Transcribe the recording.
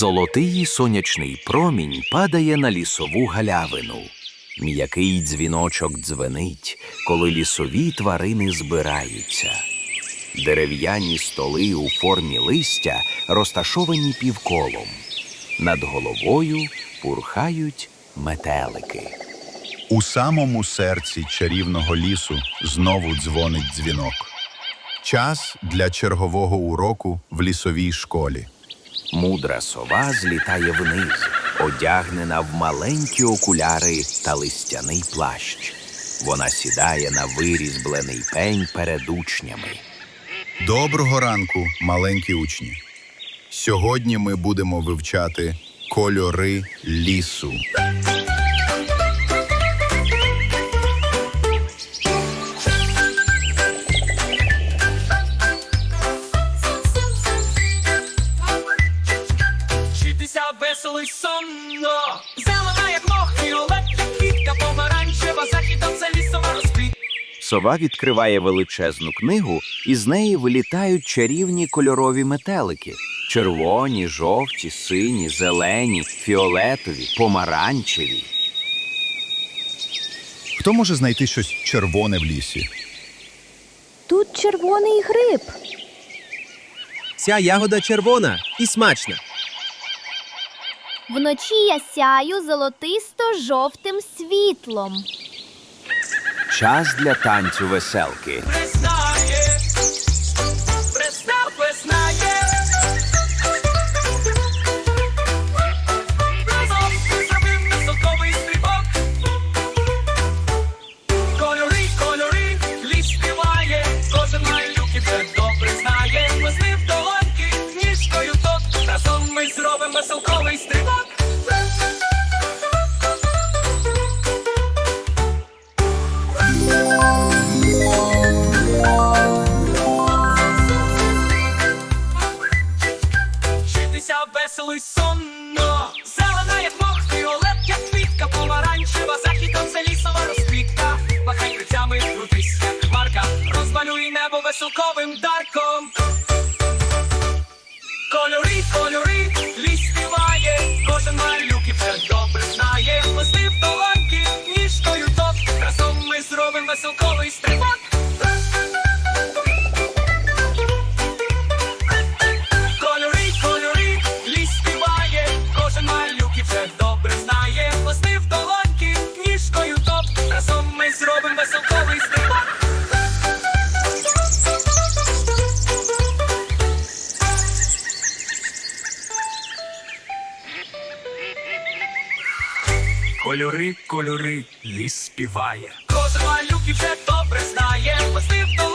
Золотий сонячний промінь падає на лісову галявину. М'який дзвіночок дзвенить, коли лісові тварини збираються. Дерев'яні столи у формі листя розташовані півколом. Над головою пурхають метелики. У самому серці чарівного лісу знову дзвонить дзвінок. Час для чергового уроку в лісовій школі. Мудра сова злітає вниз, одягнена в маленькі окуляри та листяний плащ. Вона сідає на вирізблений пень перед учнями. Доброго ранку, маленькі учні. Сьогодні ми будемо вивчати кольори лісу. Сова відкриває величезну книгу, і з неї вилітають чарівні кольорові метелики: червоні, жовті, сині, зелені, фіолетові, помаранчеві. Хто може знайти щось червоне в лісі? Тут червоний гриб. Ця ягода червона і смачна. Вночі я сяю золотисто-жовтим світлом. Час для танцю веселки. Признає, признав, визнає. Вчитися весело й сонно, зелена, як мох, фіолет, як квітка, помаранчева, західом це лісова розквітка. Махай крицями, крутись, як хмарка, розмалюй небо веселковим дарком. Кольори, кольори, ліс співає. Кожен малюк вже добре знає. Плести в